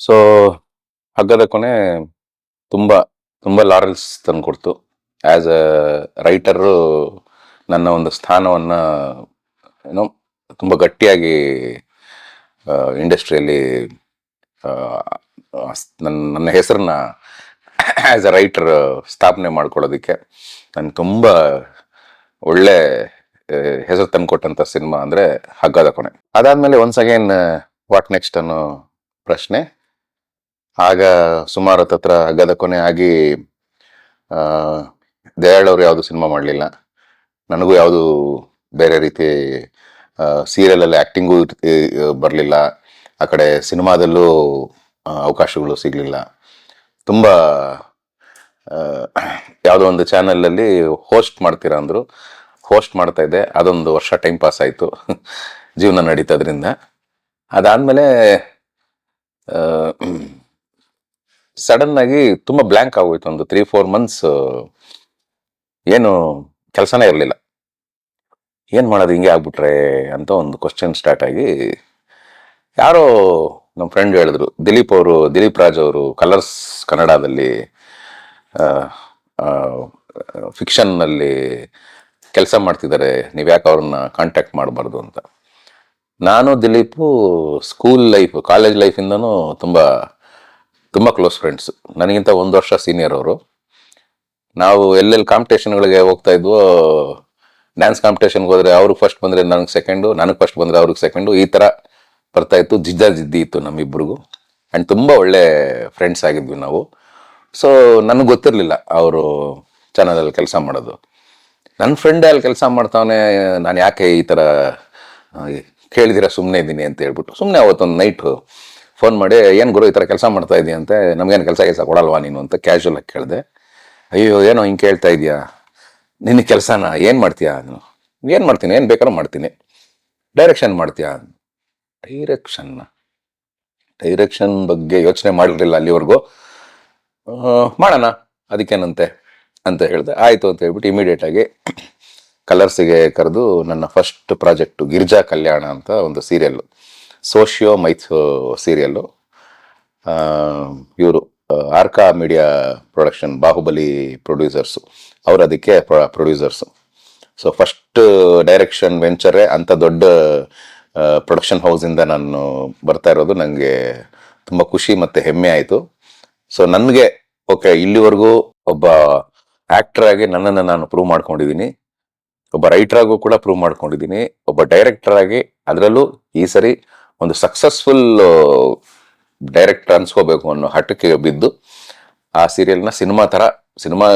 So ಹಗ್ಗದ ಕೊನೆ ತುಂಬ ತುಂಬ ಲಾರಲ್ಸ್ ತಂದುಕೊಡ್ತು ಆ್ಯಸ್ ಅ ರೈಟರು ನನ್ನ ಒಂದು ಸ್ಥಾನವನ್ನು, ಏನೋ, ತುಂಬ ಗಟ್ಟಿಯಾಗಿ ಇಂಡಸ್ಟ್ರಿಯಲ್ಲಿ ನನ್ನ ನನ್ನ ಹೆಸರನ್ನ ಆ್ಯಸ್ ಅ ರೈಟರ್ ಸ್ಥಾಪನೆ ಮಾಡ್ಕೊಳ್ಳೋದಕ್ಕೆ ನಾನು ತುಂಬ ಒಳ್ಳೆ ಹೆಸರು ತಂದುಕೊಟ್ಟಂಥ ಸಿನಿಮಾ ಅಂದರೆ ಹಗ್ಗದ ಕೊನೆ. ಅದಾದಮೇಲೆ ಒನ್ಸ್ ಅಗೇನ್ ವಾಟ್ ನೆಕ್ಸ್ಟ್ ಅನ್ನೋ ಪ್ರಶ್ನೆ. ಆಗ ಸುಮಾರು ಹತ್ತತ್ರ ಹಗ್ಗದ ಕೊನೆ ಆಗಿ ದಯಾಳವ್ರು ಯಾವುದು ಸಿನಿಮಾ ಮಾಡಲಿಲ್ಲ. ನನಗೂ ಯಾವುದು ಬೇರೆ ರೀತಿ ಸೀರಿಯಲಲ್ಲಿ ಆ್ಯಕ್ಟಿಂಗು ಬರಲಿಲ್ಲ. ಆ ಕಡೆ ಸಿನಿಮಾದಲ್ಲೂ ಅವಕಾಶಗಳು ಸಿಗಲಿಲ್ಲ. ತುಂಬ ಯಾವುದೋ ಒಂದು ಚಾನಲಲ್ಲಿ ಹೋಸ್ಟ್ ಮಾಡ್ತೀರಾ ಅಂದರು. ಹೋಸ್ಟ್ ಮಾಡ್ತಾ ಇದ್ದೆ. ಅದೊಂದು ವರ್ಷ ಟೈಮ್ ಪಾಸ್ ಆಯಿತು. ಜೀವನ ನಡೀತದ್ರಿಂದ ಅದಾದಮೇಲೆ ಸಡನ್ ಆಗಿ ತುಂಬಾ ಬ್ಲ್ಯಾಂಕ್ ಆಗೋಯ್ತು ಒಂದು ತ್ರೀ ಫೋರ್ ಮಂತ್ಸ್ ಏನು ಕೆಲಸನೇ ಇರಲಿಲ್ಲ. ಏನು ಮಾಡೋದು ಹಿಂಗೆ ಆಗ್ಬಿಟ್ರೆ ಅಂತ ಒಂದು ಕ್ವಶನ್ ಸ್ಟಾರ್ಟ್ ಆಗಿ ಯಾರೋ ನಮ್ಮ ಫ್ರೆಂಡ್ ಹೇಳಿದ್ರು, ದಿಲೀಪ್ ಅವರು, ದಿಲೀಪ್ ರಾಜ್ ಅವರು ಕಲರ್ಸ್ ಕನ್ನಡದಲ್ಲಿ ಫಿಕ್ಷನ್ನಲ್ಲಿ ಕೆಲಸ ಮಾಡ್ತಿದ್ದಾರೆ, ನೀವು ಯಾಕೆ ಅವ್ರನ್ನ ಕಾಂಟ್ಯಾಕ್ಟ್ ಮಾಡಬಾರ್ದು ಅಂತ. ನಾನು ದಿಲೀಪು ಸ್ಕೂಲ್ ಲೈಫ್ ಕಾಲೇಜ್ ಲೈಫಿಂದನೂ ತುಂಬ ತುಂಬ ಕ್ಲೋಸ್ ಫ್ರೆಂಡ್ಸ್ ನನಗಿಂತ ಒಂದು ವರ್ಷ ಸೀನಿಯರ್ ಅವರು. ನಾವು ಎಲ್ಲೆಲ್ಲಿ ಕಾಂಪಿಟೇಷನ್ಗಳಿಗೆ ಹೋಗ್ತಾ ಇದ್ವೋ ಡ್ಯಾನ್ಸ್ ಕಾಂಪಿಟೇಷನ್ಗೆ ಹೋದ್ರೆ ಅವ್ರಿಗೆ ಫಸ್ಟ್ ಬಂದರೆ ನನಗೆ ಸೆಕೆಂಡು ನನಗೆ ಫಸ್ಟ್ ಬಂದರೆ ಅವ್ರಿಗೆ ಸೆಕೆಂಡು ಈ ಥರ ಬರ್ತಾ ಇತ್ತು ಜಿದ್ದ ಜಿದ್ದಿ ಇತ್ತು ನಮ್ಮಿಬ್ರಿಗೂ. ಆ್ಯಂಡ್ ತುಂಬ ಒಳ್ಳೆ ಫ್ರೆಂಡ್ಸ್ ಆಗಿದ್ವಿ ನಾವು. ಸೊ ನನಗೆ ಗೊತ್ತಿರಲಿಲ್ಲ ಅವರು ಚಾನಲಲ್ಲಿ ಕೆಲಸ ಮಾಡೋದು. ನನ್ನ ಫ್ರೆಂಡ್ ಅಲ್ಲಿ ಕೆಲಸ ಮಾಡ್ತಾವನೆ, ನಾನು ಯಾಕೆ ಈ ಥರ ಕೇಳಿದಿರ ಸುಮ್ಮನೆ ಇದ್ದೀನಿ ಅಂತ ಹೇಳ್ಬಿಟ್ಟು. ಸುಮ್ಮನೆ ಅವತ್ತೊಂದು ನೈಟು ಫೋನ್ ಮಾಡಿ, ಏನು ಗುರು ಈ ಥರ ಕೆಲಸ ಮಾಡ್ತಾ ಇದೀಯ? ಅಂತೆ, ನಮಗೇನು ಕೆಲಸ ಕೆಲಸ ಕೊಡಲ್ವಾ ನೀನು? ಅಂತ ಕ್ಯಾಶುವಲ್ ಆಗಿ ಕೇಳಿದೆ. ಅಯ್ಯೋ, ಏನೋ ಹಿಂಗೆ ಕೇಳ್ತಾ ಇದೀಯಾ? ನಿನ್ನ ಕೆಲಸನ ಏನು ಮಾಡ್ತೀಯಾ? ಏನು ಮಾಡ್ತೀನಿ? ಏನು ಬೇಕಾದ್ರೂ ಮಾಡ್ತೀನಿ. ಡೈರೆಕ್ಷನ್ ಮಾಡ್ತೀಯಾ? ಡೈರೆಕ್ಷನ್ನ ಡೈರೆಕ್ಷನ್ ಬಗ್ಗೆ ಯೋಚನೆ ಮಾಡಿರಲಿಲ್ಲ ಅಲ್ಲಿವರೆಗೂ. ಮಾಡೋಣ. ಅದಕ್ಕೇನಂತೆ? ಅಂತ ಹೇಳಿದೆ. ಆಯಿತು ಅಂತ ಹೇಳ್ಬಿಟ್ಟು ಇಮಿಡಿಯೇಟಾಗಿ ಕಲರ್ಸಿಗೆ ಕರೆದು ನನ್ನ ಫಸ್ಟ್ ಪ್ರಾಜೆಕ್ಟು ಗಿರ್ಜಾ ಕಲ್ಯಾಣ ಅಂತ ಒಂದು ಸೀರಿಯಲ್ಲು ಸೋಷಿಯೋ ಮೈಥು ಸೀರಿಯಲ್ಲು. ಇವರು Arka media production Baahubali producers. ಅವರು ಅದಕ್ಕೆ ಪ್ರೊಡ್ಯೂಸರ್ಸು. ಸೊ, ಫಸ್ಟ್ ಡೈರೆಕ್ಷನ್ ವೆಂಚರೇ ಅಂಥ ದೊಡ್ಡ ಪ್ರೊಡಕ್ಷನ್ ಹೌಸಿಂದ ನಾನು ಬರ್ತಾ ಇರೋದು. ನನಗೆ ತುಂಬ ಖುಷಿ ಮತ್ತು ಹೆಮ್ಮೆ ಆಯಿತು. ಸೊ, ನನಗೆ, ಓಕೆ, ಇಲ್ಲಿವರೆಗೂ ಒಬ್ಬ ಆಗಿ ನನ್ನನ್ನು ನಾನು ಪ್ರೂವ್ ಮಾಡ್ಕೊಂಡಿದ್ದೀನಿ. ಒಬ್ಬ ರೈಟರ್ ಆಗು ಕೂಡ ಪ್ರೂವ್ ಮಾಡ್ಕೊಂಡಿದ್ದೀನಿ. ಒಬ್ಬ ಡೈರೆಕ್ಟರ್ ಆಗಿ, ಅದರಲ್ಲೂ ಈ ಸರಿ ಒಂದು ಸಕ್ಸಸ್ಫುಲ್ ಡೈರೆಕ್ಟ್ ಅನ್ಸ್ಕೋಬೇಕು ಅನ್ನೋ ಹಠಕ್ಕೆ ಬಿದ್ದು ಆ ಸೀರಿಯಲ್ನ ಸಿನಿಮಾ ಥರ ಸಿನಿಮಾ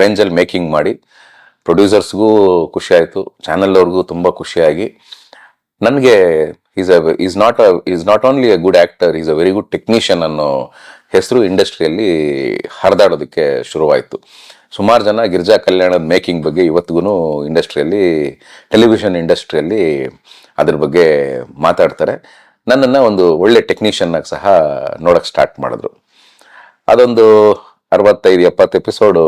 ರೇಂಜಲ್ಲಿ ಮೇಕಿಂಗ್ ಮಾಡಿ ಪ್ರೊಡ್ಯೂಸರ್ಸ್ಗೂ ಖುಷಿಯಾಯಿತು ಚಾನಲ್ ಅವ್ರಿಗೂ ತುಂಬ ಖುಷಿಯಾಗಿ ನನಗೆ is a is not a is not only a good actor is a very good technician ಅನ್ನೋ ಹೆಸರು ಇಂಡಸ್ಟ್ರಿಯಲ್ಲಿ ಹರಿದಾಡೋದಕ್ಕೆ ಶುರುವಾಯಿತು. ಸುಮಾರು ಜನ ಗಿರ್ಜಾ ಕಲ್ಯಾಣದ ಮೇಕಿಂಗ್ ಬಗ್ಗೆ ಇವತ್ತಿಗೂ ಇಂಡಸ್ಟ್ರಿಯಲ್ಲಿ ಟೆಲಿವಿಷನ್ ಇಂಡಸ್ಟ್ರಿಯಲ್ಲಿ ಅದ್ರ ಬಗ್ಗೆ ಮಾತಾಡ್ತಾರೆ. ನನ್ನನ್ನು ಒಂದು ಒಳ್ಳೆ ಟೆಕ್ನಿಷಿಯನ್ನಾಗಿ ಸಹ ನೋಡೋಕ್ಕೆ ಸ್ಟಾರ್ಟ್ ಮಾಡಿದ್ರು. ಅದೊಂದು ಅರವತ್ತೈದು, ಎಪ್ಪತ್ತು ಎಪಿಸೋಡು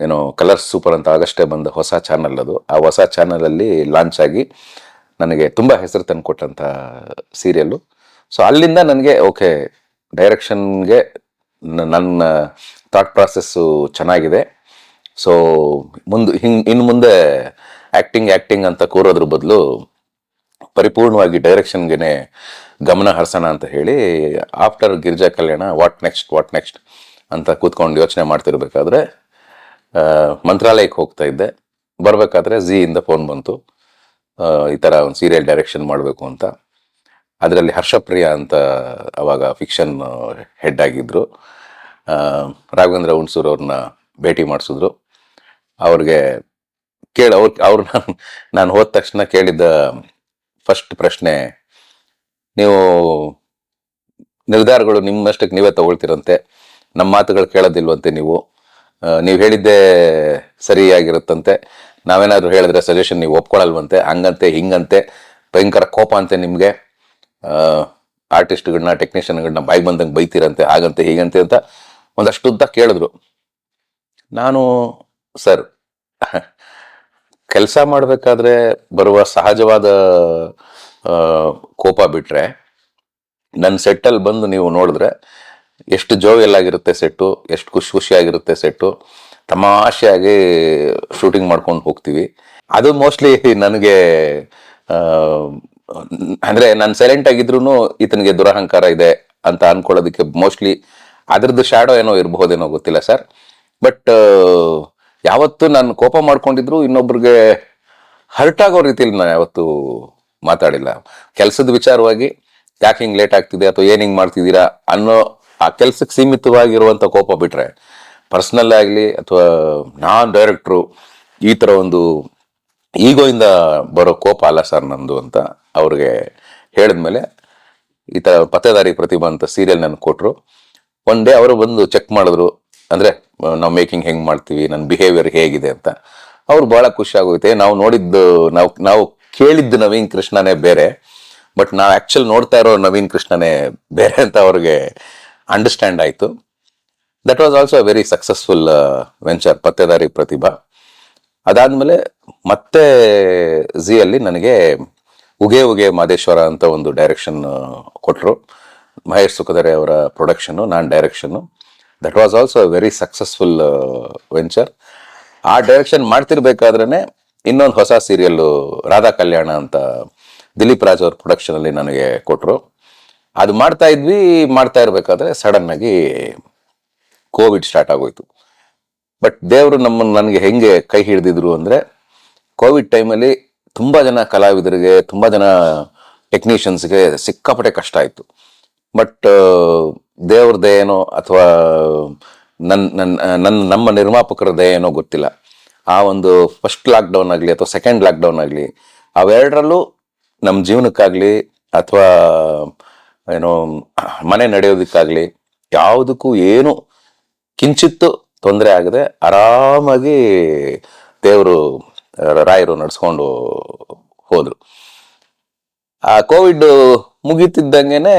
ಏನು ಕಲರ್ಸ್ ಸೂಪರ್ ಅಂತ ಆಗಷ್ಟೇ ಬಂದ ಹೊಸ ಚಾನಲ್ ಅದು. ಆ ಹೊಸ ಚಾನಲಲ್ಲಿ ಲಾಂಚ್ ಆಗಿ ನನಗೆ ತುಂಬ ಹೆಸರು ತಂದುಕೊಟ್ಟಂಥ ಸೀರಿಯಲ್ಲು ಸೊ ಅಲ್ಲಿಂದ ನನಗೆ ಓಕೆ ಡೈರೆಕ್ಷನ್ಗೆ ನನ್ನ ಥಾಟ್ ಪ್ರಾಸೆಸ್ಸು ಚೆನ್ನಾಗಿದೆ. ಸೊ ಮುಂದೆ, ಹಿಂಗೆ, ಇನ್ನು ಮುಂದೆ ಆ್ಯಕ್ಟಿಂಗ್ ಆ್ಯಕ್ಟಿಂಗ್ ಅಂತ ಕೂರೋದ್ರ ಬದಲು ಪರಿಪೂರ್ಣವಾಗಿ ಡೈರೆಕ್ಷನ್ಗೆ ಗಮನ ಹರಿಸೋಣ ಅಂತ ಹೇಳಿ after Girija Kalyana, what next what next ಅಂತ ಕೂತ್ಕೊಂಡು ಯೋಚನೆ ಮಾಡ್ತಿರ್ಬೇಕಾದ್ರೆ ಮಂತ್ರಾಲಯಕ್ಕೆ ಹೋಗ್ತಾ ಇದ್ದೆ. ಬರಬೇಕಾದ್ರೆ ಇಂದ ಫೋನ್ ಬಂತು. ಈ ಥರ ಒಂದು ಸೀರಿಯಲ್ ಡೈರೆಕ್ಷನ್ ಮಾಡಬೇಕು ಅಂತ. ಅದರಲ್ಲಿ ಹರ್ಷಪ್ರಿಯ ಅಂತ ಅವಾಗ ಫಿಕ್ಷನ್ ಹೆಡ್ ಆಗಿದ್ದರು ರಾಘವೇಂದ್ರ ಹುಣಸೂರು ಅವ್ರನ್ನ ಭೇಟಿ ಮಾಡಿಸಿದ್ರು. ಅವ್ರಿಗೆ ಕೇಳಿ, ಅವ್ರ ಅವ್ರು ನಾನು ನಾನು ಹೋದ ತಕ್ಷಣ ಕೇಳಿದ್ದ ಫಸ್ಟ್ ಪ್ರಶ್ನೆ, ನೀವು ನಿರ್ಧಾರಗಳು ನಿಮ್ಮಷ್ಟಕ್ಕೆ ನೀವೇ ತಗೊಳ್ತಿರಂತೆ, ನಮ್ಮ ಮಾತುಗಳು ಕೇಳೋದಿಲ್ವಂತೆ ನೀವು. ನೀವು ಹೇಳಿದ್ದೇ ಸರಿಯಾಗಿರುತ್ತಂತೆ. ನಾವೇನಾದರೂ ಹೇಳಿದ್ರೆ ಸಜೆಷನ್ ನೀವು ಒಪ್ಕೊಳ್ಳಲ್ವಂತೆ, ಹಂಗಂತೆ, ಹಿಂಗಂತೆ, ಭಯಂಕರ ಕೋಪ ಅಂತೆ ನಿಮಗೆ. ಆರ್ಟಿಸ್ಟ್ಗಳನ್ನ ಟೆಕ್ನಿಷಿಯನ್ಗಳನ್ನ ಬಾಯಿ ಬಂದಂಗೆ ಬೈತೀರಂತೆ, ಹಾಗಂತೆ, ಹೀಗಂತೆ ಅಂತ ಒಂದಷ್ಟು ಉದ್ದ ಕೇಳಿದ್ರು. ನಾನು ಸರ್ ಕೆಲಸ ಮಾಡಬೇಕಾದ್ರೆ ಬರುವ ಸಹಜವಾದ ಕೋಪ ಬಿಟ್ರೆ ನನ್ನ ಸೆಟ್ಟಲ್ಲಿ ಬಂದು ನೀವು ನೋಡಿದ್ರೆ ಎಷ್ಟು ಜೋವಿಯಲ್ ಆಗಿರುತ್ತೆ ಸೆಟ್ಟು, ಎಷ್ಟು ಖುಷಿ ಖುಷಿಯಾಗಿರುತ್ತೆ ಸೆಟ್ಟು, ತಮಾಷೆಯಾಗಿ ಶೂಟಿಂಗ್ ಮಾಡ್ಕೊಂಡು ಹೋಗ್ತೀವಿ. ಅದು ಮೋಸ್ಟ್ಲಿ ನನಗೆ ಅಂದ್ರೆ ನಾನು ಸೈಲೆಂಟ್ ಆಗಿದ್ರು ಈತನಿಗೆ ದುರಹಂಕಾರ ಇದೆ ಅಂತ ಅನ್ಕೊಳ್ಳೋದಕ್ಕೆ ಮೋಸ್ಟ್ಲಿ ಅದ್ರದ್ದು ಶ್ಯಾಡೋ ಏನೋ ಇರಬಹುದೇನೋ ಗೊತ್ತಿಲ್ಲ ಸರ್. ಬಟ್ ಯಾವತ್ತು ನಾನು ಕೋಪ ಮಾಡ್ಕೊಂಡಿದ್ರು ಇನ್ನೊಬ್ರಿಗೆ ಹರ್ಟ್ ಆಗೋ ರೀತಿಯಲ್ಲಿ ನಾನು ಯಾವತ್ತು ಮಾತಾಡಿಲ್ಲ. ಕೆಲಸದ ವಿಚಾರವಾಗಿ ಯಾಕೆ ಹಿಂಗೆ ಲೇಟ್ ಆಗ್ತಿದೆ ಅಥವಾ ಏನ್ ಹಿಂಗೆ ಮಾಡ್ತಿದ್ದೀರಾ ಅನ್ನೋ ಆ ಕೆಲ್ಸಕ್ಕೆ ಸೀಮಿತವಾಗಿರುವಂಥ ಕೋಪ ಬಿಟ್ರೆ ಪರ್ಸ್ನಲ್ ಆಗಲಿ ಅಥವಾ ನಾನ್ ಡೈರೆಕ್ಟ್ರು ಈ ಥರ ಒಂದು ಈಗೋಯಿಂದ ಬರೋ ಕೋಪ ಅಲ್ಲ ಸರ್ ನಂದು ಅಂತ ಅವ್ರಿಗೆ ಹೇಳಿದ್ಮೇಲೆ ಈ ಥರ ಪತ್ತೆದಾರಿ ಪ್ರತಿಭಾ ಅಂತ ಸೀರಿಯಲ್ ನನಗೆ ಕೊಟ್ಟರು ಒನ್ ಡೇ ಅವರು ಬಂದು ಚೆಕ್ ಮಾಡಿದ್ರು. ಅಂದ್ರೆ ನಾವು ಮೇಕಿಂಗ್ ಹೆಂಗ್ ಮಾಡ್ತೀವಿ ನನ್ನ ಬಿಹೇವಿಯರ್ ಹೇಗಿದೆ ಅಂತ, ಅವ್ರು ಬಹಳ ಖುಷಿ ಆಗೋಯ್ತೆ ನಾವು ನೋಡಿದ್ದು, ನಾವು ನಾವು ಕೇಳಿದ್ದು ನವೀನ್ ಕೃಷ್ಣನೇ ಬೇರೆ, ಬಟ್ ನಾವು ಆಕ್ಚುಲ್ ನೋಡ್ತಾ ಇರೋ ನವೀನ್ ಕೃಷ್ಣನೇ ಬೇರೆ ಅಂತ ಅವ್ರಿಗೆ ಅಂಡರ್ಸ್ಟ್ಯಾಂಡ್ ಆಯ್ತು. That was also very successful venture Pattedari Prathibha. ಅದಾದ್ಮೇಲೆ ಮತ್ತೆ ಝಿಯಲ್ಲಿ ನನಗೆ ಉಗೆ ಉಗೆ ಮಾದೇಶ್ವರ ಅಂತ ಒಂದು ಡೈರೆಕ್ಷನ್ ಕೊಟ್ಟರು ಮಹೇಶ್ ಸುಖದರೆ ಅವರ ಪ್ರೊಡಕ್ಷನ್ನು ನಾನು direction that was also very successful venture ಆ ಡೈರೆಕ್ಷನ್ ಮಾಡ್ತಿರ್ಬೇಕಾದ್ರೆ ಇನ್ನೊಂದು ಹೊಸ ಸೀರಿಯಲ್ ರಾಧಾ ಕಲ್ಯಾಣ ಅಂತ ದಿಲೀಪ್ ರಾಜ್ ಅವ್ರ ಪ್ರೊಡಕ್ಷನ್ ಅಲ್ಲಿ ನನಗೆ ಕೊಟ್ಟರು ಅದು ಮಾಡ್ತಾ ಇದ್ವಿ, ಮಾಡ್ತಾ ಇರಬೇಕಾದ್ರೆ ಸಡನ್ ಆಗಿ ಕೋವಿಡ್ ಸ್ಟಾರ್ಟ್ ಆಗೋಯ್ತು. ಬಟ್ ದೇವರು ನಮ್ಮನ್ನು ನನಗೆ ಹೆಂಗೆ ಕೈ ಹಿಡಿದಿದ್ರು ಅಂದರೆ ಕೋವಿಡ್ ಟೈಮಲ್ಲಿ ತುಂಬ ಜನ ಕಲಾವಿದರಿಗೆ, ತುಂಬ ಜನ ಟೆಕ್ನಿಷಿಯನ್ಸ್ಗೆ ಸಿಕ್ಕಾಪಟ್ಟೆ ಕಷ್ಟ ಆಯ್ತು. ಬಟ್ ದೇವ್ರ ದಯೇನೋ ಅಥವಾ ನನ್ನ ನನ್ನ ನನ್ನ ನಮ್ಮ ನಿರ್ಮಾಪಕರ ದಯೇನೋ ಗೊತ್ತಿಲ್ಲ. ಆ ಒಂದು ಫಸ್ಟ್ ಲಾಕ್ಡೌನ್ ಆಗಲಿ ಅಥವಾ ಸೆಕೆಂಡ್ ಲಾಕ್ಡೌನ್ ಆಗಲಿ, ಅವೆರಡರಲ್ಲೂ ನಮ್ಮ ಜೀವನಕ್ಕಾಗಲಿ ಅಥವಾ ಏನೋ ಮನೆ ನಡೆಯೋದಕ್ಕಾಗಲಿ ಯಾವುದಕ್ಕೂ ಏನು ಕಿಂಚಿತ್ತು ತೊಂದರೆ ಆಗದೆ ಆರಾಮಾಗಿ ದೇವರು, ರಾಯರು ನಡೆಸ್ಕೊಂಡು ಹೋದರು. ಆ ಕೋವಿಡ್ ಮುಗೀತಿದ್ದಂಗೆನೆ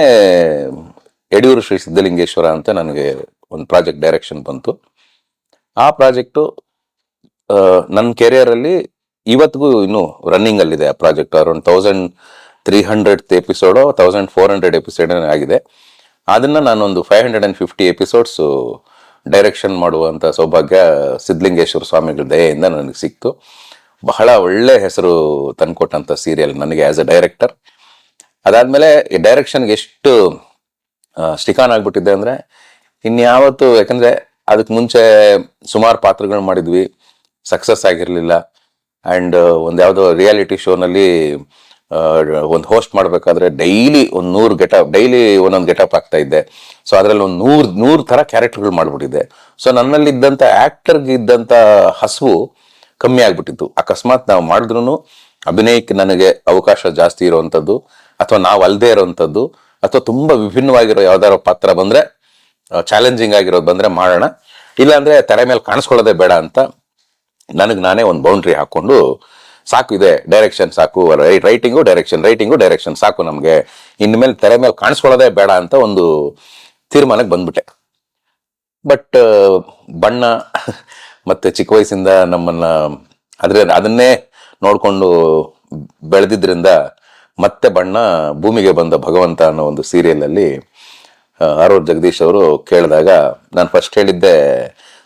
ಯಡಿಯೂರು ಶ್ರೀ ಸಿದ್ಧಲಿಂಗೇಶ್ವರ ಅಂತ ನನಗೆ ಒಂದು ಪ್ರಾಜೆಕ್ಟ್ ಡೈರೆಕ್ಷನ್ ಬಂತು. ಆ ಪ್ರಾಜೆಕ್ಟು ನನ್ನ ಕೆರಿಯರಲ್ಲಿ ಇವತ್ತಿಗೂ ಇನ್ನು ರನ್ನಿಂಗ್ ಅಲ್ಲಿದೆ ಆ project. Around thousand three hundred episode thousand four hundred episode ಆಗಿದೆ. ಅದನ್ನು ನಾನೊಂದು five hundred and fifty episodes direction ಮಾಡುವಂಥ ಸೌಭಾಗ್ಯ ಸಿದ್ಧಲಿಂಗೇಶ್ವರ ಸ್ವಾಮಿಗಳ ದಯೆಯಿಂದ ನನಗೆ ಸಿಕ್ತು. ಬಹಳ ಒಳ್ಳೆ ಹೆಸರು ತಂದುಕೊಟ್ಟಂಥ ಸೀರಿಯಲ್ ನನಗೆ ಆ್ಯಸ್ ಎ ಡೈರೆಕ್ಟರ್ ಅದಾದ್ಮೇಲೆ ಡೈರೆಕ್ಷನ್ಗೆ ಎಷ್ಟು ಸ್ಟಿಕಾನ್ ಆಗ್ಬಿಟ್ಟಿದ್ದೆ ಅಂದ್ರೆ, ಇನ್ಯಾವತ್ತು ಯಾಕಂದ್ರೆ ಅದಕ್ಕೆ ಮುಂಚೆ ಸುಮಾರು ಪಾತ್ರಗಳು ಮಾಡಿದ್ವಿ ಸಕ್ಸಸ್ ಆಗಿರಲಿಲ್ಲ. ಅಂಡ್ ಒಂದು ಯಾವ್ದೋ ರಿಯಾಲಿಟಿ ಶೋನಲ್ಲಿ ಒಂದು ಹೋಸ್ಟ್ ಮಾಡಬೇಕಾದ್ರೆ ಡೈಲಿ ಒಂದು ನೂರು ಗೆಟಪ್ ಡೈಲಿ ಒಂದೊಂದು ಗೆಟಪ್ ಆಗ್ತಾ ಇದ್ದೆ. ಸೊ ಅದರಲ್ಲಿ ಒಂದು ನೂರು ನೂರು ತರ ಕ್ಯಾರೆಕ್ಟರ್ಗಳು ಮಾಡ್ಬಿಟ್ಟಿದ್ದೆ. ಸೊ ನನ್ನಲ್ಲಿದ್ದಂಥ ಆ್ಯಕ್ಟರ್ಗೆ ಇದ್ದಂತ ಹಸುವು ಕಮ್ಮಿ ಆಗ್ಬಿಟ್ಟಿತ್ತು. ಅಕಸ್ಮಾತ್ ನಾವು ಮಾಡಿದ್ರು ಅಭಿನಯಕ್ಕೆ ನನಗೆ ಅವಕಾಶ ಜಾಸ್ತಿ ಇರುವಂತದ್ದು. ಅಥವಾ ನಾವು ಅಲ್ಲದೆ ಇರೋವಂಥದ್ದು, ಅಥವಾ ತುಂಬ ವಿಭಿನ್ನವಾಗಿರೋ ಯಾವ್ದಾರ ಪಾತ್ರ ಬಂದ್ರೆ ಚಾಲೆಂಜಿಂಗ್ ಆಗಿರೋದು ಬಂದ್ರೆ ಮಾಡೋಣ. ಇಲ್ಲಾಂದರೆ ತೆರೆ ಮೇಲೆ ಕಾಣಿಸ್ಕೊಳ್ಳೋದೇ ಬೇಡ ಅಂತ ನನಗೆ ನಾನೇ ಒಂದು ಬೌಂಡ್ರಿ ಹಾಕೊಂಡು, ಸಾಕು ಇದೆ ಡೈರೆಕ್ಷನ್ ಸಾಕು ರೈಟಿಂಗು ಡೈರೆಕ್ಷನ್ ರೈಟಿಂಗು ಡೈರೆಕ್ಷನ್ ಸಾಕು ನಮಗೆ. ಇನ್ಮೇಲೆ ತೆರೆ ಮೇಲೆ ಕಾಣಿಸ್ಕೊಳ್ಳೋದೇ ಬೇಡ ಅಂತ ಒಂದು ತೀರ್ಮಾನಕ್ಕೆ ಬಂದ್ಬಿಟ್ಟೆ. ಬಟ್ ಬಣ್ಣ ಮತ್ತೆ ಚಿಕ್ಕ ವಯಸ್ಸಿಂದ ನಮ್ಮನ್ನ ಅದ್ರ ಅದನ್ನೇ ನೋಡ್ಕೊಂಡು ಬೆಳೆದಿದ್ರಿಂದ ಮತ್ತೆ ಬಣ್ಣ ಭೂಮಿಗೆ ಬಂದ ಭಗವಂತ ಅನ್ನೋ ಒಂದು ಸೀರಿಯಲ್ ಅಲ್ಲಿ ಆರೂರ್ ಜಗದೀಶ್ ಅವರು ಕೇಳಿದಾಗ ನಾನು ಫಸ್ಟ್ ಹೇಳಿದ್ದೆ,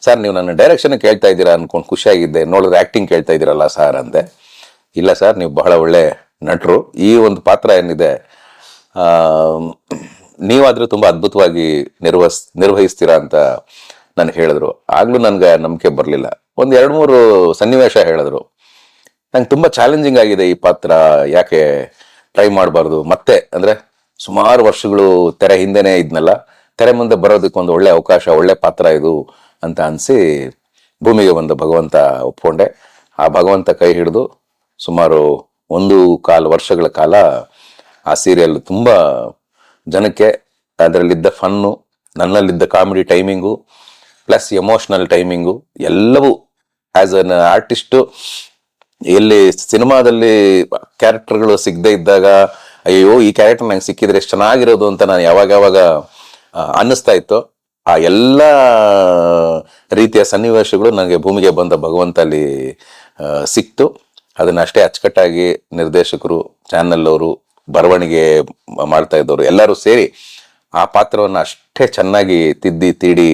ಸರ್, ನೀವು ನನ್ನ ಡೈರೆಕ್ಷನ್ ಕೇಳ್ತಾ ಇದ್ದೀರಾ ಅನ್ಕೊಂಡು ಖುಷಿಯಾಗಿದ್ದೆ. ನೋಡಿದ್ರೆ ಆಕ್ಟಿಂಗ್ ಕೇಳ್ತಾ ಇದ್ದೀರಲ್ಲ ಸರ್ ಅಂದೆ. ಇಲ್ಲ ಸರ್ ನೀವು ಬಹಳ ಒಳ್ಳೆ ನಟರು. ಈ ಒಂದು ಪಾತ್ರ ಏನಿದೆ ನೀವಾದರೂ ತುಂಬಾ ಅದ್ಭುತವಾಗಿ ನಿರ್ವಹಿಸ್ ನಿರ್ವಹಿಸ್ತೀರಾ ಅಂತ ನಾನು ಹೇಳಿದ್ರು. ಆಗ್ಲೂ ನನಗೆ ನಂಬಿಕೆ ಬರಲಿಲ್ಲ. ಒಂದು ಎರಡು ಮೂರು ಸನ್ನಿವೇಶ ಹೇಳಿದ್ರು. ನಂಗೆ ತುಂಬಾ ಚಾಲೆಂಜಿಂಗ್ ಆಗಿದೆ ಈ ಪಾತ್ರ ಯಾಕೆ ಟ್ರೈ ಮಾಡಬಾರ್ದು. ಮತ್ತೆ ಅಂದ್ರೆ ಸುಮಾರು ವರ್ಷಗಳು ತೆರೆ ಹಿಂದೆನೆ ಇದ್ನಲ್ಲ, ತೆರೆ ಮುಂದೆ ಬರೋದಕ್ಕೆ ಒಂದು ಒಳ್ಳೆ ಅವಕಾಶ, ಒಳ್ಳೆ ಪಾತ್ರ ಇದು ಅಂತ ಅನ್ಸಿ ಭೂಮಿಗೆ ಬಂದ ಭಗವಂತ ಒಪ್ಕೊಂಡೆ. ಆ ಭಗವಂತ ಕೈ ಹಿಡಿದು ಸುಮಾರು ಒಂದು ಕಾಲು, ವರ್ಷಗಳ ಕಾಲ ಆ ಸೀರಿಯಲ್ ತುಂಬಾ ಜನಕ್ಕೆ ಅದರಲ್ಲಿದ್ದ fun ನನ್ನಲ್ಲಿದ್ದ comedy timing plus emotional timing ಎಲ್ಲವೂ ಆ್ಯಸ್ ಅನ್ ಆರ್ಟಿಸ್ಟು ಎಲ್ಲಿ ಸಿನಿಮಾದಲ್ಲಿ ಕ್ಯಾರೆಕ್ಟರ್ಗಳು ಸಿಗದೆ ಇದ್ದಾಗ ಅಯ್ಯೋ ಈ ಕ್ಯಾರೆಕ್ಟರ್ ನಂಗೆ ಸಿಕ್ಕಿದ್ರೆ ಎಷ್ಟು ಚೆನ್ನಾಗಿರೋದು ಅಂತ ನಾನು ಯಾವಾಗ ಯಾವಾಗ ಅನ್ನಿಸ್ತಾ ಇತ್ತು. ಆ ಎಲ್ಲ ರೀತಿಯ ಸನ್ನಿವೇಶಗಳು ನನಗೆ ಭೂಮಿಗೆ ಬಂದ ಭಗವಂತ ಅಲ್ಲಿ ಸಿಕ್ತು. ಅದನ್ನ ಅಷ್ಟೇ ಅಚ್ಚುಕಟ್ಟಾಗಿ ನಿರ್ದೇಶಕರು ಚಾನೆಲ್ ಅವರು ಬರವಣಿಗೆ ಮಾಡ್ತಾ ಇದ್ದವರು ಎಲ್ಲರೂ ಸೇರಿ ಆ ಪಾತ್ರವನ್ನು ಅಷ್ಟೇ ಚೆನ್ನಾಗಿ ತಿದ್ದಿ, ತೀಡಿ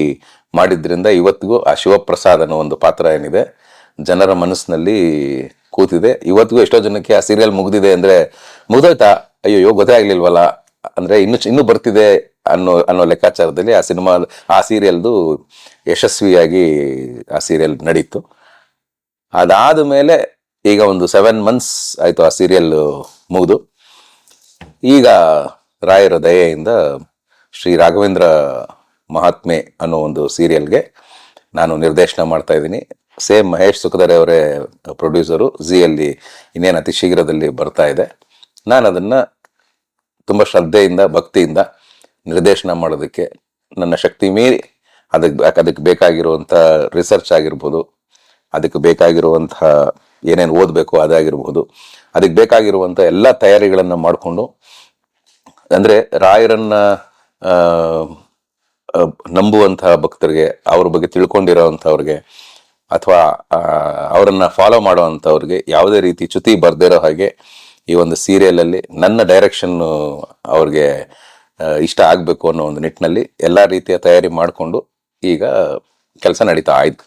ಮಾಡಿದ್ರಿಂದ ಇವತ್ತಿಗೂ ಆ ಶಿವಪ್ರಸಾದ್ ಅನ್ನೋ ಒಂದು ಪಾತ್ರ ಏನಿದೆ ಜನರ ಮನಸ್ಸಿನಲ್ಲಿ ಕೂತಿದೆ. ಇವತ್ತಿಗೂ ಎಷ್ಟೋ ಜನಕ್ಕೆ ಆ ಸೀರಿಯಲ್ ಮುಗಿದಿದೆ ಅಂದ್ರೆ ಮುಗ್ದೋಯ್ತಾ? ಅಯ್ಯೋ ಗೊತ್ತೇ ಆಗ್ಲಿಲ್ವಲ್ಲ? ಅಂದ್ರೆ ಇನ್ನು ಇನ್ನು ಬರ್ತಿದೆ ಅನ್ನೋ ಅನ್ನೋ ಲೆಕ್ಕಾಚಾರದಲ್ಲಿ ಆ ಸಿನಿಮಾ, ಆ ಸೀರಿಯಲ್ದು ಯಶಸ್ವಿಯಾಗಿ ಆ ಸೀರಿಯಲ್ ನಡೀತು. ಅದಾದ ಮೇಲೆ ಈಗ ಒಂದು ಸೆವೆನ್ ಮಂತ್ಸ್ ಆಯ್ತು ಆ ಸೀರಿಯಲ್ ಮುಗಿದು. ಈಗ ರಾಯರ ದಯೆಯಿಂದ ಶ್ರೀ ರಾಘವೇಂದ್ರ ಮಹಾತ್ಮೆ ಅನ್ನೋ ಒಂದು ಸೀರಿಯಲ್ಗೆ ನಾನು ನಿರ್ದೇಶನ ಮಾಡ್ತಾ ಇದ್ದೀನಿ. ಸೇಮ್ ಮಹೇಶ್ ಸುಖದರೆ ಅವರೇ ಪ್ರೊಡ್ಯೂಸರು ಝಿಯಲ್ಲಿ ಇನ್ನೇನು ಅತಿ ಶೀಘ್ರದಲ್ಲಿ ಬರ್ತಾ ಇದೆ. ನಾನು ಅದನ್ನು ತುಂಬ ಶ್ರದ್ಧೆಯಿಂದ, ಭಕ್ತಿಯಿಂದ ನಿರ್ದೇಶನ ಮಾಡೋದಕ್ಕೆ ನನ್ನ ಶಕ್ತಿ ಮೀರಿ ಅದಕ್ಕೆ ಅದಕ್ಕೆ ಬೇಕಾಗಿರುವಂಥ ರಿಸರ್ಚ್ ಆಗಿರ್ಬೋದು, ಅದಕ್ಕೆ ಬೇಕಾಗಿರುವಂತಹ ಏನೇನು ಓದಬೇಕು ಅದಾಗಿರ್ಬೋದು ಅದಕ್ಕೆ ಬೇಕಾಗಿರುವಂಥ ಎಲ್ಲ ತಯಾರಿಗಳನ್ನು ಮಾಡಿಕೊಂಡು, ಅಂದರೆ ರಾಯರನ್ನ ನಂಬುವಂತಹ ಭಕ್ತರಿಗೆ, ಅವ್ರ ಬಗ್ಗೆ ತಿಳ್ಕೊಂಡಿರೋವಂಥವ್ರಿಗೆ ಅಥವಾ ಅವರನ್ನ ಫಾಲೋ ಮಾಡುವಂಥವ್ರಿಗೆ ಯಾವುದೇ ರೀತಿ ಚ್ಯುತಿ ಬರ್ದಿರೋ ಹಾಗೆ ಈ ಒಂದು ಸೀರಿಯಲಲ್ಲಿ ನನ್ನ ಡೈರೆಕ್ಷನ್ನು ಅವ್ರಿಗೆ ಇಷ್ಟ ಆಗಬೇಕು ಅನ್ನೋ ಒಂದು ನಿಟ್ಟಿನಲ್ಲಿ ಎಲ್ಲ ರೀತಿಯ ತಯಾರಿ ಮಾಡಿಕೊಂಡು ಈಗ ಕೆಲಸ ನಡೀತಾ ಆಯ್ತು.